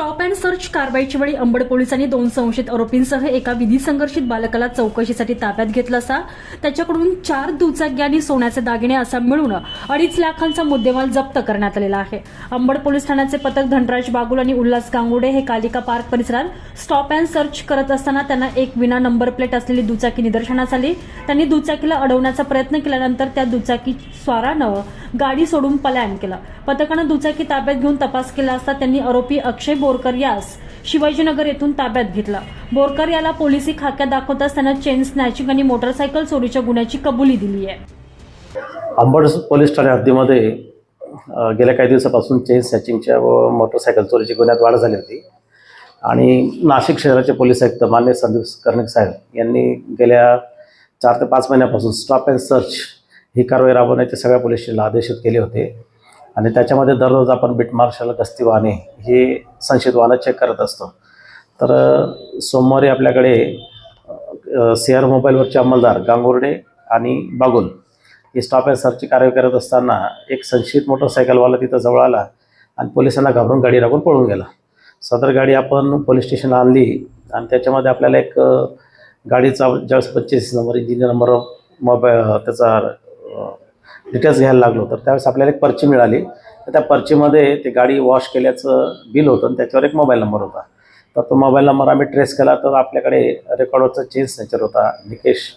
Stop and search कारवाईच्या वेळी अंबड पोलिसांनी दोन संशयित आरोपींसह एका विधी संघर्षित बालकाला चौकशीसाठी ताब्यात घेतलं असा. त्याच्याकडून चार दुचाकी आणि सोन्याचे दागिने असा मिळून अडीच लाखांचा मुद्देमाल जप्त करण्यात आलेला आहे. अंबड पोलीस ठाण्याचे पथक धनराज बागुल आणि उल्हास गांगुडे हे कालिका पार्क परिसरात स्टॉप अँड सर्च करत असताना त्यांना एक विना नंबर प्लेट असलेली दुचाकी निदर्शनास आली. त्यांनी दुचाकीला अडवण्याचा प्रयत्न केल्यानंतर त्या दुचाकी स्वारानं गाडी सोडून पलायन केलं. पथकानं दुचाकी ताब्यात घेऊन तपास केला असता त्यांनी आरोपी अक्षय बोरकर यास शिवाजीनगर येथून ताब्यात घेतला. बोरकर याला पोलिसी खाक्यात दाखवताच त्यांना चेन स्नॅचिंग आणि मोटरसायकल चोरीच्या गुन्ह्याची कबुली दिली आहे. अंबड पोलीस ठाणे हद्दीमध्ये गेल्या काही दिवसापासून चेन स्नॅचिंगच्या व मोटरसायकल चोरीच्या गुन्ह्यात वाढ झाली होती. आणि नाशिक शहराचे पोलीस आयुक्त मान्य संदीप कर्णिक साहेब यांनी गेल्या चार ते पाच महिन्यापासून स्टॉप अँड सर्च ही कारवाई राबवण्याचे सगळ्या पोलीस स्टेशनला आदेशित केले होते. आणि त्याच्यामध्ये दररोज आपण बीट मार्शल गस्ती वाहने हे संशयित वाहनं चेक करत असतो. तर सोमवारी आपल्याकडे सी आर मोबाईलवरचे अंमलदार गांगुर्डे आणि बागुल ही स्टॉप अँड सर्चची कारवाई करत असताना एक संशयित मोटरसायकलवाला तिथं जवळ आला आणि पोलिसांना घाबरून गाडी राखून पळून गेला. सदर गाडी आपण पोलीस स्टेशनला आणली आणि त्याच्यामध्ये आपल्याला एक गाडीचा ज्यावेळेस पंचवीस नंबर इंजिनियर नंबर मोबाईल त्याचा डिटेल्स घ्यायला लागलो तर त्यावेळेस आपल्याला एक पर्ची मिळाली. तर त्या पर्चीमध्ये ते गाडी वॉश केल्याचं बिल होतं आणि त्याच्यावर एक मोबाईल नंबर होता. तर तो मोबाईल नंबर आम्ही ट्रेस केला. तर आपल्याकडे रेकॉर्डवरचा चेंज नेचर होता निकेश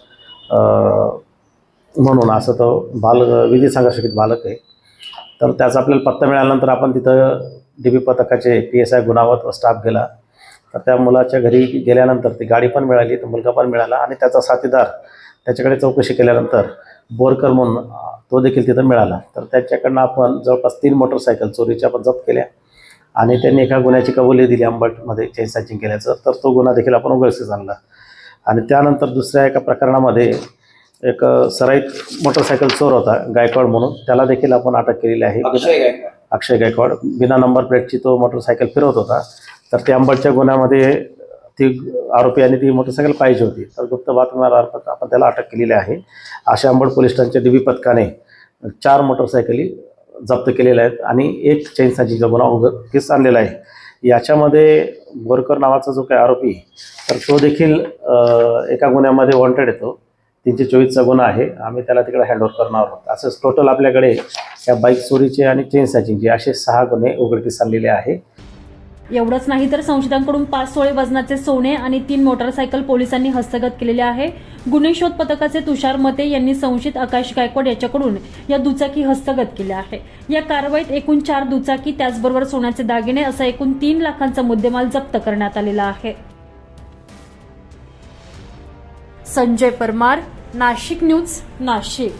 म्हणून असं तो बालक विधी संघर्षित बालक आहे. तर त्याचा आपल्याला पत्ता मिळाल्यानंतर आपण तिथं डी बी पथकाचे पी एस आय गुणावत व स्टाफ गेला. तर त्या मुलाच्या घरी गेल्यानंतर ती गाडी पण मिळाली तो मुलगा पण मिळाला आणि त्याचा साथीदार त्याच्याकडे चौकशी केल्यानंतर बोरकर म्हणून तो देखील तिथं मिळाला. तर त्याच्याकडनं आपण जवळपास तीन मोटरसायकल चोरीच्या आपण जप्त केल्या. आणि त्यांनी एका गुन्ह्याची कबुली दिली अंबटमध्ये चेन सॅचिंग केल्याचं. तर तो गुन्हा देखील आपण उघडकीस आणला. आणि त्यानंतर दुसऱ्या एका प्रकरणामध्ये एक सराईत मोटरसायकल चोर होता गायकवाड म्हणून. त्याला देखील आपण अटक केलेली आहे. अक्षय गायकवाड. बिना नंबर प्लेटची तो मोटरसायकल फिरवत होता. तर त्या अंबडच्या गुन्ह्यामध्ये ती आरोपी आणि ती मोटरसायकल पाहिजे होती. तर गुप्त बातमीदारामार्फत आपण त्याला अटक केलेली आहे. अशा आंबड पोलीस स्टेशनच्या डीबी पथकाने चार मोटरसायकली जप्त केलेल्या आहेत आणि एक चैन गुन्हा उघडकीस आणलेला आहे. याच्यामध्ये बोरकर नावाचा जो काही आरोपी तर तो देखील एका गुन्ह्यामध्ये वॉन्टेड येतो तीनशे चोवीसचा गुन्हा आहे. आम्ही त्याला तिकडे हँडओव्हर करणार आहोत. असंच टोटल आपल्याकडे या बाईक चोरीचे आणि चेन सॅचिंगचे असे सहा गुन्हे उघडकीस आणलेले आहे. एवढंच नाही तर संशयितांकडून पाच सोळे वजनाचे सोने आणि तीन मोटरसायकल पोलिसांनी हस्तगत केलेले आहे. गुन्हे शोध पथकाचे तुषार मते यांनी संशयित आकाश गायकवाड याच्याकडून या दुचाकी हस्तगत केल्या आहे. या कारवाईत एकूण चार दुचाकी त्याचबरोबर सोन्याचे दागिने असा एकूण तीन लाखांचा मुद्देमाल जप्त करण्यात आलेला आहे. संजय परमार नाशिक न्यूज नाशिक.